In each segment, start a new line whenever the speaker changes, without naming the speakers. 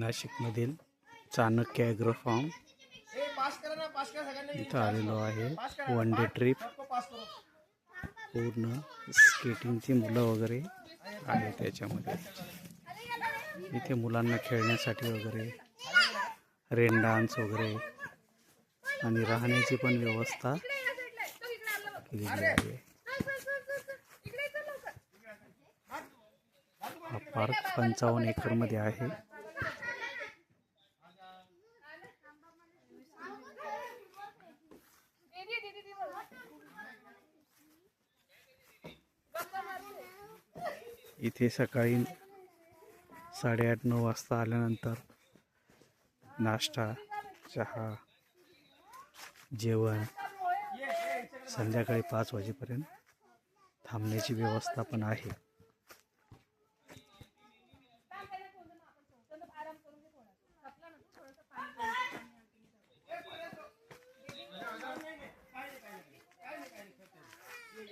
नाशिकमधील Chanakya agro form इथं आलेलो आहे. वन डे ट्रिप पूर्ण स्केटिंगची मुलं वगैरे आहे त्याच्यामध्ये. इथे मुलांना खेळण्यासाठी वगैरे रेन डान्स वगैरे आणि राहण्याची पण व्यवस्था केलेली आहे. पार्क पंचावन्न एकरमध्ये आहे. इथे सकाळी साडेआठ नऊ वाजता आल्यानंतर नाश्ता चहा जेवण संध्याकाळी पाच वाजेपर्यंत थांबण्याची व्यवस्था पण आहे.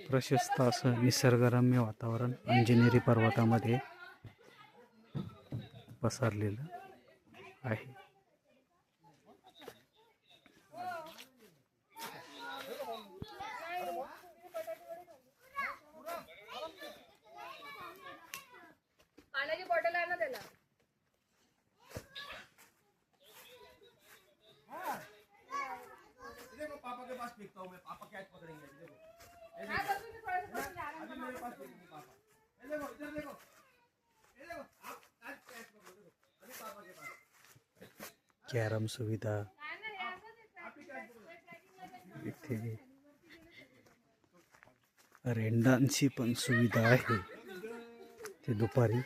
प्रशस्त असं निसर्गरम्य वातावरण अंजनेरी पर्वतामध्ये पसरलेलं आहे. कॅरम सुविधा. इथे रेंडांची पण सुविधा आहे. ते दुपारी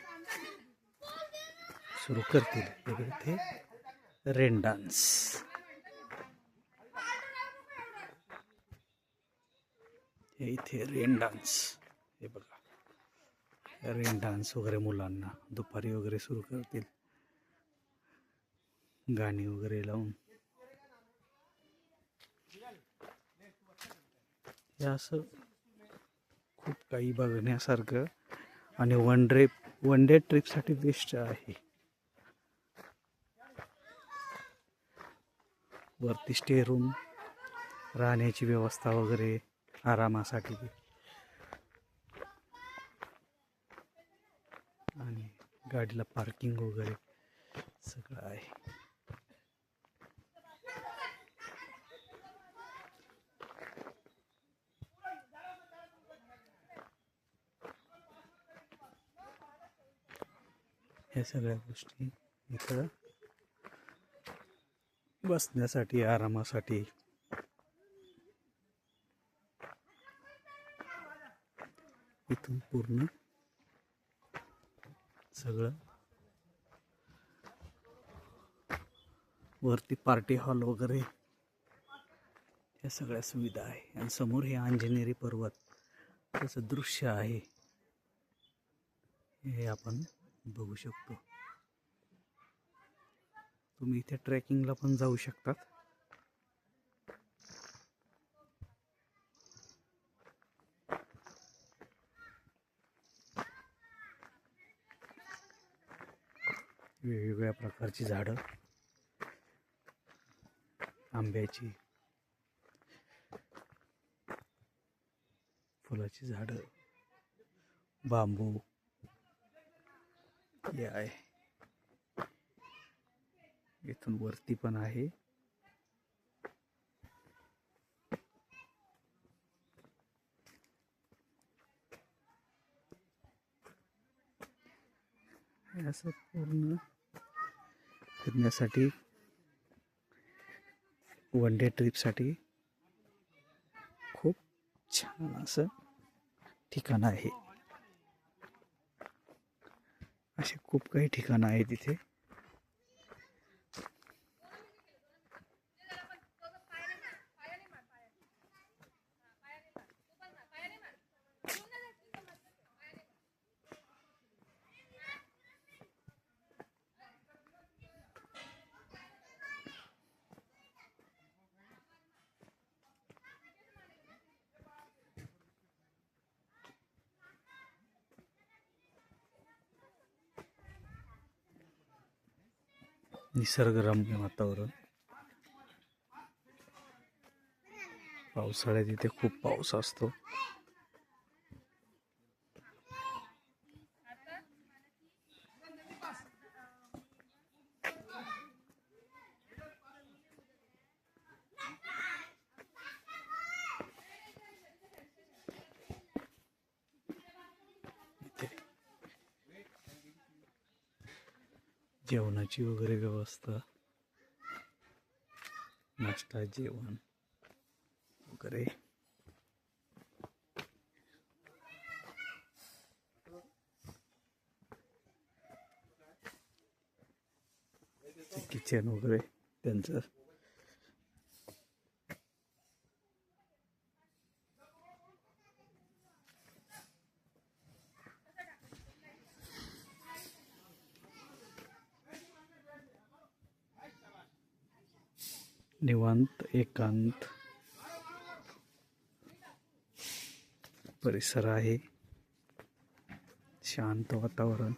सुरू करतील. इकडे ते रेन डान्स हे इथे रेन डान्स हे बघा. रेन डान्स वगैरे मुलांना दुपारी वगैरे सुरू करतील. गाणी वगैरे लावून. हे असं खूप काही बघण्यासारखं आणि वन डे वन डे ट्रिपसाठी बेस्ट आहे. वरती स्टे रूम राहण्याची व्यवस्था वगैरे आरामासाठी. आणि गाडीला पार्किंग वगैरे सगळं आहे. ह्या सगळ्या गोष्टी इथं बसण्यासाठी आरामासाठी. इथून पूर्ण सगळं. वरती पार्टी हॉल वगैरे. या सगळ्या सुविधा आहे. आणि समोर हे अंजनेरी पर्वत. त्याचं दृश्य आहे. हे आपण बघू शकतो. तुम्ही इथे ट्रेकिंगला पण जाऊ शकतात. वेगवेगळ्या प्रकारची झाडं. आंब्याची. फुलाची झाडं. बांबू. हे आहे. इथून वरती पण आहे. असं पूर्ण फिरण्यासाठी वन डे ट्रिपसाठी खूप छान असं ठिकाण आहे. असे खूप काही ठिकाणं आहेत तिथे निसर्गरम्य वातावरण. पावसाळ्यात इथे खूप पाऊस असतो. जेवणाची वगैरे व्यवस्था. नाश्ता जेवण वगैरे. किचन वगैरे त्यांचं. निवांत एकांत. परिसर आहे. शांत वातावरण.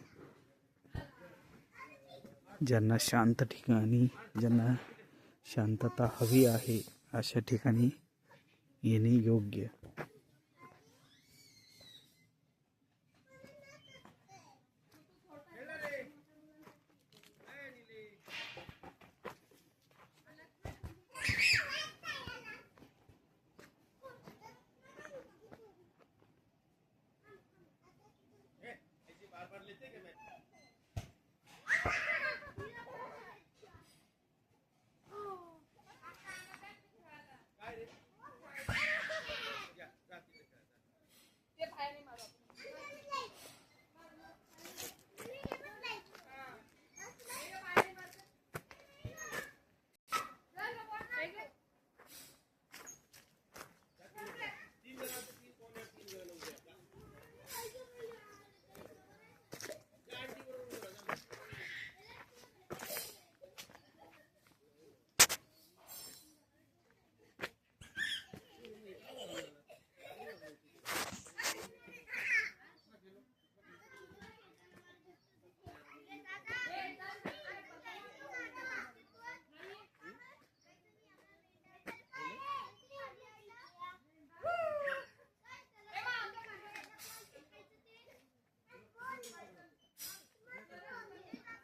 ज्यांना शांत ठिकाणी ज्यांना शांतता हवी आहे अशा ठिकाणी येणे योग्य.